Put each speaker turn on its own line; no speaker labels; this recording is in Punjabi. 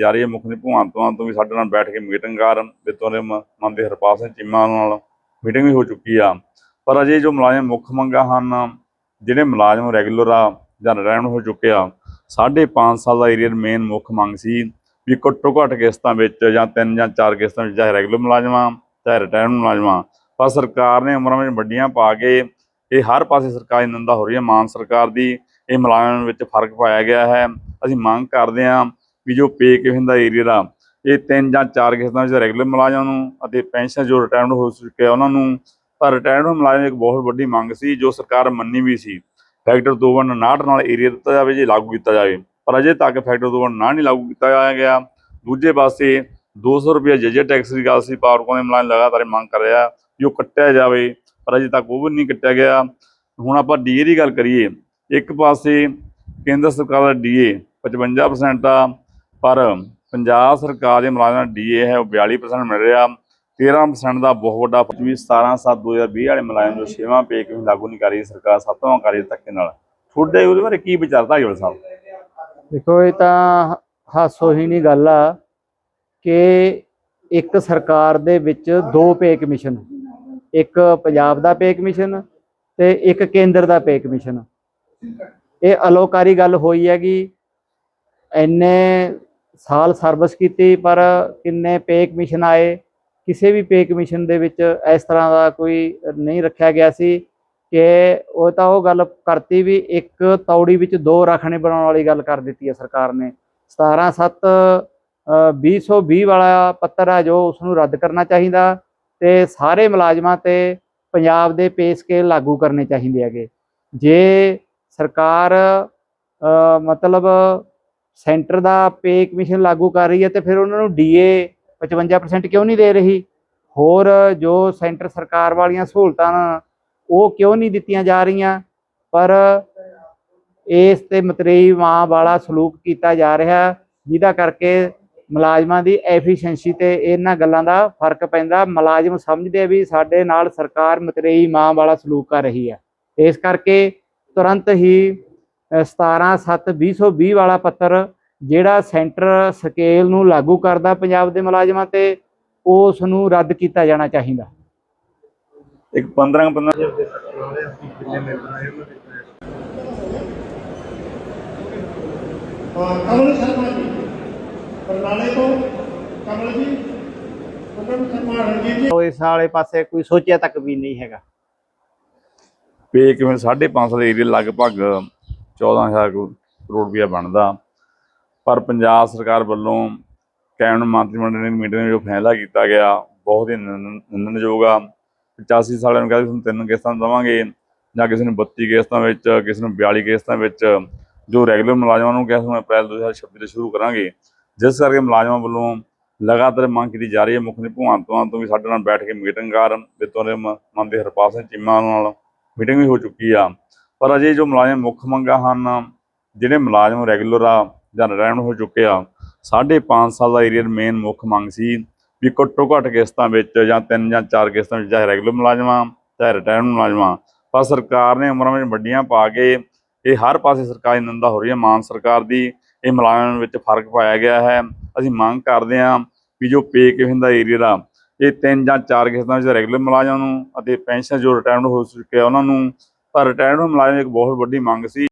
ਜਾ ਰਹੀ ਹੈ ਮੁੱਖ ਮੰਤਰੀ ਭਗਵੰਤ ਤੋਂ ਵੀ ਸਾਡੇ ਨਾਲ ਬੈਠ ਕੇ ਮੀਟਿੰਗ ਕਰ ਬਿੱਤੋਂ ਦੇ ਮ- ਮਨ ਹਰਪਾਲ ਸਿੰਘ ਚੀਮਾ ਨਾਲ ਮੀਟਿੰਗ ਵੀ ਹੋ ਚੁੱਕੀ ਆ। ਪਰ ਅਜੇ ਜੋ ਮੁਲਾਜ਼ਮ ਮੁੱਖ ਮੰਗਾਂ ਹਨ, ਜਿਹੜੇ ਮੁਲਾਜ਼ਮ ਰੈਗੂਲਰ ਆ ਜਾਂ ਰਿਟਾਇਰਡ ਹੋ ਚੁੱਕੇ ਆ, ਸਾਢੇ ਪੰਜ ਸਾਲ ਦਾ ਏਰੀਅਰ ਮੇਨ ਮੁੱਖ ਮੰਗ ਸੀ ਵੀ ਘੱਟੋ ਘੱਟ ਕਿਸ਼ਤਾਂ ਵਿੱਚ ਜਾਂ ਤਿੰਨ ਜਾਂ ਚਾਰ ਕਿਸ਼ਤਾਂ ਵਿੱਚ ਚਾਹੇ ਰੈਗੂਲਰ ਮੁਲਾਜ਼ਮਾਂ, ਚਾਹੇ ਰਿਟਾਇਰਡ ਮੁਲਾਜ਼ਮਾਂ। ਪਰ ਸਰਕਾਰ ਨੇ ਉਮਰਾਂ ਵਿੱਚ ਵੱਡੀਆਂ ਪਾ ਕੇ ਇਹ ਹਰ ਪਾਸੇ ਸਰਕਾਰੀ ਨਿੰਦਾ ਹੋ ਰਹੀ ਹੈ। ਮਾਨ ਸਰਕਾਰ ਦੀ ਇਹ ਮੁਲਾਜ਼ਮਾਂ ਵਿੱਚ ਫ਼ਰਕ ਪਾਇਆ ਗਿਆ ਹੈ। ਅਸੀਂ ਮੰਗ ਕਰਦੇ ਹਾਂ ਵੀ ਜੋ ਪੇ ਕਿਵੇਂ ਦਾ ਏਰੀਅਰ ਦਾ, ਇਹ ਤਿੰਨ ਜਾਂ ਚਾਰ ਕਿਸਮਾਂ ਵਿੱਚ ਰੈਗੂਲਰ ਮੁਲਾਜ਼ਮਾਂ ਨੂੰ ਅਤੇ ਪੈਨਸ਼ਨ ਜੋ ਰਿਟਾਇਰਡ ਹੋ ਚੁੱਕੇ ਉਹਨਾਂ ਨੂੰ ਪਰ ਰਿਟਾਇਰਡ ਮੁਲਾਜ਼ਮ ਇੱਕ ਬਹੁਤ ਵੱਡੀ ਮੰਗ ਸੀ, ਜੋ ਸਰਕਾਰ ਮੰਨੀ ਵੀ ਸੀ। ਫੈਕਟਰ 259 ਨਾਲ ਏਰੀਆ ਦਿੱਤਾ ਜਾਵੇ ਜੇ ਲਾਗੂ ਕੀਤਾ ਜਾਵੇ। ਪਰ ਅਜੇ ਤੱਕ ਫੈਕਟਰ 259 ਨਹੀਂ ਲਾਗੂ ਕੀਤਾ ਜਾਇਆ ਗਿਆ। ਦੂਜੇ ਪਾਸੇ 200 ਰੁਪਏ ਜਜੇ ਟੈਕਸ ਦੀ ਗੱਲ ਸੀ ਪਾਵਰਕੌਮ ਦੇ ਮੁਲਾਜ਼ਮ ਲਗਾਤਾਰ ਇਹ ਮੰਗ ਕਰ ਰਿਹਾ ਵੀ ਉਹ ਕੱਟਿਆ ਜਾਵੇ। ਪਰ ਅਜੇ ਤੱਕ ਉਹ ਵੀ ਨਹੀਂ ਕੱਟਿਆ ਗਿਆ। ਹੁਣ ਆਪਾਂ ਡੀਏ ਦੀ ਗੱਲ ਕਰੀਏ। ਇੱਕ ਪਾਸੇ ਕੇਂਦਰ ਸਰਕਾਰ ਦਾ ਡੀਏ 55% ਆ ਪਰ ਪੰਜਾਬ ਸਰਕਾਰ ਦੇ ਮੁਲਾਜ਼ਮਾਂ ਦਾ ਡੀਏ ਹੈ, ਉਹ 42% ਮਿਲ ਰਿਹਾ। 13% ਦਾ ਬਹੁਤ ਵੱਡਾ ਵੀ 17 7 2020 ਵਾਲੇ ਮੁਲਾਜ਼ਮ ਜੋ ਛੇਵਾਂ ਪੇ ਕਿਉਂ ਲਾਗੂ ਨਹੀਂ ਕਰ ਰਹੀ ਸਰਕਾਰ, ਸੱਤਵਾਂ ਕਰ ਰਹੀ ਧੱਕੇ ਨਾਲ। ਤੁਹਾਡੇ ਉਹਦੇ ਬਾਰੇ ਕੀ ਵਿਚਾਰ ਧਾਰੀਵਾਲ ਸਾਹਿਬ?
ਦੇਖੋ, ਇਹ ਤਾਂ ਹਾਸੋਹੀਣੀ ਗੱਲ ਆ ਕਿ ਇੱਕ ਸਰਕਾਰ ਦੇ ਵਿੱਚ ਦੋ ਪੇ ਕਮਿਸ਼ਨ, ਇੱਕ ਪੰਜਾਬ ਦਾ ਪੇ ਕਮਿਸ਼ਨ ਤੇ ਇੱਕ ਕੇਂਦਰ ਦਾ ਪੇ ਕਮਿਸ਼ਨ। ਇਹ ਅਲੋਕਾਰੀ ਗੱਲ ਹੋਈ ਹੈਗੀ। ਐਨੇ ਸਾਲ ਸਰਵਿਸ ਕੀਤੀ, ਪਰ ਕਿੰਨੇ ਪੇ ਕਮਿਸ਼ਨ ਆਏ? ਕਿਸੇ ਵੀ ਪੇ ਕਮਿਸ਼ਨ ਦੇ ਵਿੱਚ ਇਸ ਤਰ੍ਹਾਂ ਦਾ ਕੋਈ ਨਹੀਂ ਰੱਖਿਆ ਗਿਆ ਸੀ ਕਿ ਉਹ ਤਾਂ ਉਹ ਗੱਲ ਕਰਤੀ ਵੀ ਇੱਕ ਤੌੜੀ ਵਿੱਚ ਦੋ ਰਖਣੇ ਬਣਾਉਣ ਵਾਲੀ ਗੱਲ ਕਰ ਦਿੱਤੀ ਹੈ ਸਰਕਾਰ ਨੇ। 17 7 2020 ਵਾਲਾ ਪੱਤਰ ਆ ਜੋ ਉਸ ਨੂੰ ਰੱਦ ਕਰਨਾ ਚਾਹੀਦਾ ਤੇ ਸਾਰੇ ਮੁਲਾਜ਼ਮਾਂ ਤੇ ਪੰਜਾਬ ਦੇ ਪੇ ਸਕੇਲ ਲਾਗੂ ਕਰਨੇ ਚਾਹੀਦੇ ਹੈਗੇ। ਜੇ ਸਰਕਾਰ ਮਤਲਬ ਸੈਂਟਰ ਦਾ ਪੇ ਕਮਿਸ਼ਨ ਲਾਗੂ ਕਰ ਰਹੀ ਹੈ ਤੇ ਫਿਰ ਉਹਨਾਂ ਨੂੰ ਡੀਏ 55% ਕਿਉਂ ਨਹੀਂ ਦੇ ਰਹੀ? ਹੋਰ ਜੋ ਸੈਂਟਰ ਸਰਕਾਰ ਵਾਲੀਆਂ ਸਹੂਲਤਾਂ ਉਹ ਕਿਉਂ ਨਹੀਂ ਦਿੱਤੀਆਂ ਜਾ ਰਹੀਆਂ? ਪਰ ਇਸ ਤੇ ਮਤਰੇਈ ਮਾਂ ਵਾਲਾ ਸਲੂਕ ਕੀਤਾ ਜਾ ਰਿਹਾ, ਜਿਹਦਾ ਕਰਕੇ ਮੁਲਾਜ਼ਮਾਂ ਦੀ ਐਫੀਸ਼ੀਐਂਸੀ ਤੇ ਇਹਨਾਂ ਗੱਲਾਂ ਦਾ ਫ਼ਰਕ ਪੈਂਦਾ। ਮੁਲਾਜ਼ਮ ਸਮਝਦੇ ਵੀ ਸਾਡੇ ਨਾਲ ਸਰਕਾਰ ਮਤਰੇਈ ਮਾਂ ਵਾਲਾ ਸਲੂਕ ਕਰ ਰਹੀ ਹੈ। ਇਸ ਕਰਕੇ ਤੁਰੰਤ ਹੀ ਅ, 17 7 2020 ਵਾਲਾ ਪੱਤਰ ਜਿਹੜਾ ਸੈਂਟਰ ਸਕੇਲ ਨੂੰ ਲਾਗੂ ਕਰਦਾ ਪੰਜਾਬ ਦੇ ਮੁਲਾਜ਼ਮਾਂ ਤੇ ਉਸ ਨੂੰ ਰੱਦ ਕੀਤਾ ਜਾਣਾ ਚਾਹੀਦਾ।
ਇੱਕ 15 15
ਕਮਲ ਸ਼ਰਮਾ ਜੀ। ਬਰਨਾਲੇ ਤੋਂ ਕਮਲ ਜੀ ਕਮਲ ਸ਼ਰਮਾ ਰਣਜੀਤ ਜੀ।
ਉਹ ਇਸ ਵਾਲੇ ਪਾਸੇ ਕੋਈ ਸੋਚਿਆ ਤੱਕ ਵੀ ਨਹੀਂ ਹੈਗਾ।
ਪੇ ਕਿਵੇਂ 5.5 ਦੇ ਏਰੀਆ ਲਗਭਗ 14000 ਕਰੋੜ ਰੁਪਇਆ ਬਣਦਾ। ਪਰ ਪੰਜਾਬ ਸਰਕਾਰ ਵੱਲੋਂ ਕੈਬਨਿਟ ਮੰਤਰੀ ਮੰਡਲ ਦੀ ਮੀਟਿੰਗ ਵਿੱਚ ਜੋ ਫੈਸਲਾ ਕੀਤਾ ਗਿਆ। ਬਹੁਤ ਹੀ ਨਿੰਦਨ- ਨਿੰਦਣਯੋਗ ਆ। 85 ਸਾਲਾਂ ਨੂੰ ਕਹਿੰਦੇ ਤੁਹਾਨੂੰ ਤਿੰਨ ਕਿਸ਼ਤਾਂ ਦੇਵਾਂਗੇ, ਜਾਂ ਕਿਸੇ ਨੂੰ 32 ਕਿਸ਼ਤਾਂ ਵਿੱਚ, ਕਿਸੇ ਨੂੰ 42 ਕਿਸ਼ਤਾਂ ਵਿੱਚ, ਜੋ ਰੈਗੂਲਰ ਮੁਲਾਜ਼ਮਾਂ ਨੂੰ ਕਿਹਾ ਸਾਨੂੰ ਅਪ੍ਰੈਲ 2026 ਤੋਂ ਸ਼ੁਰੂ ਕਰਾਂਗੇ। ਜਿਸ ਕਰਕੇ ਮੁਲਾਜ਼ਮਾਂ ਵੱਲੋਂ ਲਗਾਤਾਰ ਮੰਗ ਕੀਤੀ ਜਾ ਰਹੀ ਹੈ। ਮੁੱਖ ਮੰਤਰੀ ਭਗਵੰਤ ਮਾਨ ਤੋਂ ਵੀ ਸਾਡੇ ਨਾਲ ਬੈਠ ਕੇ ਮੀਟਿੰਗ ਕਰ ਬਿੱਤੋਂ ਦੇ ਮ- ਮਨ ਦੇ ਹਰਪਾਲ ਸਿੰਘ ਚੀਮਾ ਨਾਲ ਮੀਟਿੰਗ ਵੀ ਹੋ ਚੁੱਕੀ ਆ। ਪਰ ਅਜੇ ਜੋ ਮੁਲਾਜ਼ਮ ਮੁੱਖ ਮੰਗਾਂ ਹਨ, ਜਿਹੜੇ ਮੁਲਾਜ਼ਮ ਰੈਗੂਲਰ ਆ ਜਾਂ ਰਿਟਾਇਰਡ ਹੋ ਚੁੱਕੇ ਆ, ਸਾਢੇ ਪੰਜ ਸਾਲ ਦਾ ਏਰੀਅਰ ਮੇਨ ਮੁੱਖ ਮੰਗ ਸੀ ਵੀ ਘੱਟੋ ਘੱਟ ਕਿਸ਼ਤਾਂ ਵਿੱਚ ਜਾਂ ਤਿੰਨ ਜਾਂ ਚਾਰ ਕਿਸ਼ਤਾਂ ਵਿੱਚ ਚਾਹੇ ਰੈਗੂਲਰ ਮੁਲਾਜ਼ਮ ਆ ਚਾਹੇ ਰਿਟਾਇਰਡ ਮੁਲਾਜ਼ਮਾਂ, ਪਰ ਸਰਕਾਰ ਨੇ ਉਮਰਾਂ ਵਿੱਚ ਵੱਡੀਆਂ ਪਾ ਕੇ ਇਹ ਹਰ ਪਾਸੇ ਸਰਕਾਰੀ ਨਿੰਦਾ ਹੋ ਰਹੀ ਹੈ। ਮਾਨ ਸਰਕਾਰ ਦੀ ਇਹ ਮੁਲਾਜ਼ਮਾਂ ਵਿੱਚ ਫ਼ਰਕ ਪਾਇਆ ਗਿਆ ਹੈ। ਅਸੀਂ ਮੰਗ ਕਰਦੇ ਹਾਂ ਵੀ ਜੋ ਪੇ ਕਿਵੇਂ ਦਾ ਏਰੀਅਰ ਆ ਇਹ ਤਿੰਨ ਜਾਂ ਚਾਰ ਕਿਸ਼ਤਾਂ ਵਿੱਚ ਰੈਗੂਲਰ ਮੁਲਾਜ਼ਮਾਂ ਨੂੰ ਅਤੇ ਪੈਨਸ਼ਨ ਜੋ ਰਿਟਾਇਰਡ ਹੋ ਚੁੱਕੇ ਆ ਉਹਨਾਂ ਨੂੰ ਪਰ ਰਿਟਾਇਰਡ ਮੁਲਾਜ਼ਮ ਇੱਕ ਬਹੁਤ ਵੱਡੀ ਮੰਗ ਸੀ।